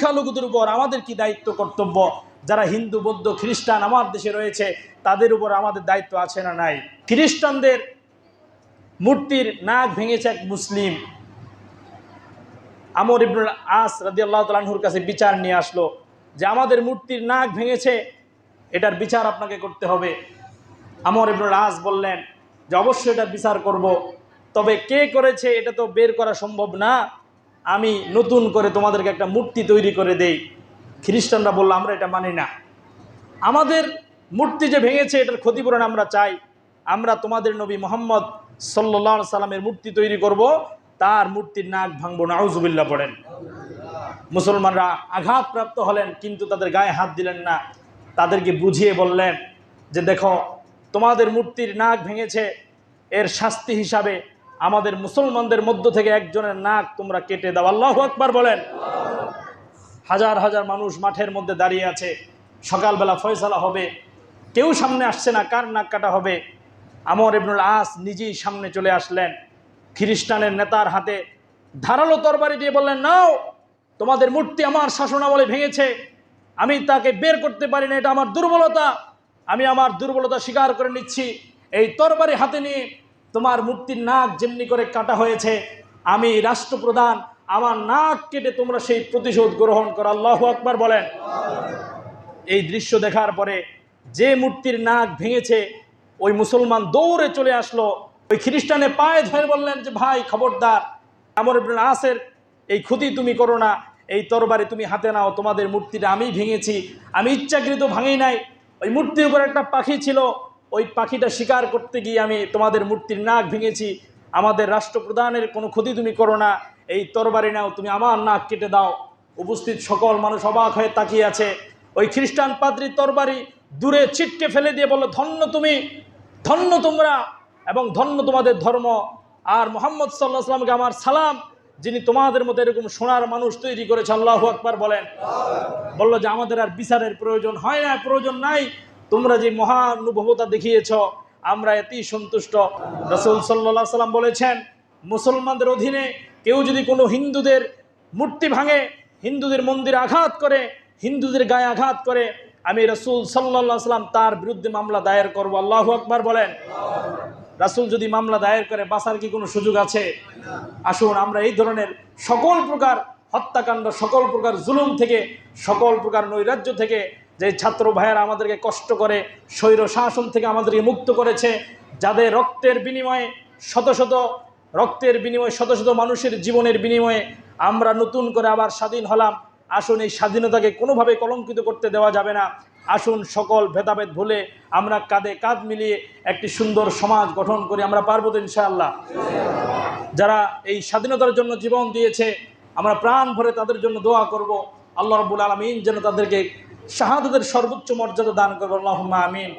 সংখ্যালঘুদের উপর আমাদের কি দায়িত্ব, কর্তব্য? যারা হিন্দু, বৌদ্ধ, খ্রিস্টান আমার দেশে রয়েছে, তাদের উপর আমাদের দায়িত্ব আছে না নাই? খ্রিস্টানদের মূর্তির নাক ভেঙেছে এক মুসলিম। আমর ইবনুল আস রাজি আল্লাহ তালাহুর কাছে বিচার নিয়ে আসলো যে আমাদের মূর্তির নাক ভেঙেছে, এটার বিচার আপনাকে করতে হবে। আমর ইবনুল আস বললেন যে অবশ্যই এটার বিচার করব, তবে কে করেছে এটা তো বের করা সম্ভব না। আমি নতুন করে তোমাদেরকে একটা মূর্তি তৈরি করে দেই। খ্রিস্টানরা বলল, আমরা এটা মানি না। আমাদের মূর্তি যে ভেঙেছে, এটার ক্ষতিপূরণ আমরা চাই। আমরা তোমাদের নবী মোহাম্মদ সাল্লাহ সাল্লামের মূর্তি তৈরি করব। তার মূর্তির নাক ভাঙবো না। আউজুবিল্লা পড়েন। মুসলমানরা আঘাতপ্রাপ্ত হলেন, কিন্তু তাদের গায়ে হাত দিলেন না। তাদেরকে বুঝিয়ে বললেন যে, দেখো, তোমাদের মূর্তির নাক ভেঙেছে, এর শাস্তি হিসাবে আমাদের মুসলমানদের মধ্য থেকে একজনের নাক তোমরা কেটে দাও। আল্লাহ আকবার বলেন। হাজার হাজার মানুষ মাঠের মধ্যে দাঁড়িয়ে আছে। সকালবেলা ফয়সালা হবে। কেউ সামনে আসছে না, কার নাক কাটা হবে? আমর ইবনুল আস নিজেই সামনে চলে আসলেন। খ্রিস্টানের নেতার হাতে ধারালো তরবারি দিয়ে বললেন, নাও, তোমাদের মূর্তি আমার শাসনামলে ভেঙেছে। আমি তাকে বের করতে পারি না, এটা আমার দুর্বলতা। আমি আমার দুর্বলতা স্বীকার করে নিচ্ছি। এই তরবারি হাতে নিয়ে তোমার মূর্তির নাক যেমনি করে কাটা হয়েছে, আমি রাষ্ট্রপ্রধান, আমার নাক কেটে তোমরা সেই প্রতিশোধ গ্রহণ করো। আল্লাহ আকবার বলেন। এই দৃশ্য দেখার পরে যে মূর্তির নাক ভেঙেছে, ওই মুসলমান দৌড়ে চলে আসলো। ওই খ্রিস্টানে পায়ে ধরে বললেন যে, ভাই, খবরদার, আমর আসের এই ক্ষতি তুমি করো না, এই তরবারি তুমি হাতে নাও, তোমাদের মূর্তিটা আমি ভেঙেছি, আমি ইচ্ছাকৃত ভাঙি নাই। ওই মূর্তির উপর একটা পাখি ছিল ওই পাখিটা শিকার করতে গিয়ে আমি তোমাদের মূর্তির নাক ভেঙেছি। আমাদের রাষ্ট্রপ্রধানের কোনো ক্ষতি তুমি করো না। এই তরবারি নাও, তুমি আমার নাক কেটে দাও। উপস্থিত সকল মানুষ অবাক হয়ে তাকিয়ে আছে। ওই খ্রিস্টান পাদ্রির তরবারি দূরে ছিটকে ফেলে দিয়ে বলল, ধন্য তুমি, ধন্য তোমরা এবং ধন্য তোমাদের ধর্ম। আর মোহাম্মদ সাল্লাহ সাল্লামকে আমার সালাম, যিনি তোমাদের মতো এরকম সোনার মানুষ তৈরি করেছে, আল্লাহ আকবার বলেন। বলল যে, আমাদের আর বিচারের প্রয়োজন হয় না, প্রয়োজন নাই। তোমরা যে মহানুভবতা দেখিয়েছ, আমরা এতেই সন্তুষ্ট। রসুল সাল্লাহ সাল্লাম বলেছেন, মুসলমানদের অধীনে কেউ যদি কোনো হিন্দুদের মূর্তি ভাঙে, হিন্দুদের মন্দিরে আঘাত করে, হিন্দুদের গায়ে আঘাত করে, আমি রসুল সাল্লাহ সাল্লাম তার বিরুদ্ধে মামলা দায়ের করব। আল্লাহ আকবার বলেন। রাসুল যদি মামলা দায়ের করে, বাঁচার কি কোনো সুযোগ আছে? আসুন, আমরা এই ধরনের সকল প্রকার হত্যাকাণ্ড, সকল প্রকার জুলুম থেকে, সকল প্রকার নৈরাজ্য থেকে যে ছাত্র ভাইয়েরা আমাদেরকে কষ্ট করে স্বৈর শাসন থেকে আমাদেরকে মুক্ত করেছে, যাদের রক্তের বিনিময়ে শত শত, রক্তের বিনিময়ে শত শত মানুষের জীবনের বিনিময়ে আমরা নতুন করে আবার স্বাধীন হলাম। আসুন এই স্বাধীনতাকে কোনোভাবে কলঙ্কিত করতে দেওয়া যাবে না। আসুন সকল ভেদাভেদ ভুলে আমরা কাঁধে কাঁধ মিলিয়ে একটি সুন্দর সমাজ গঠন করি, আমরা পারব তো ইনশাআল্লাহ। যারা এই স্বাধীনতার জন্য জীবন দিয়েছে, আমরা প্রাণ ভরে তাদের জন্য দোয়া করব। আল্লাহ রবুল আলমিন যেন তাদেরকে শাহাদতের সর্বোচ্চ মর্যাদা দান করব আল্লাহ আমিন।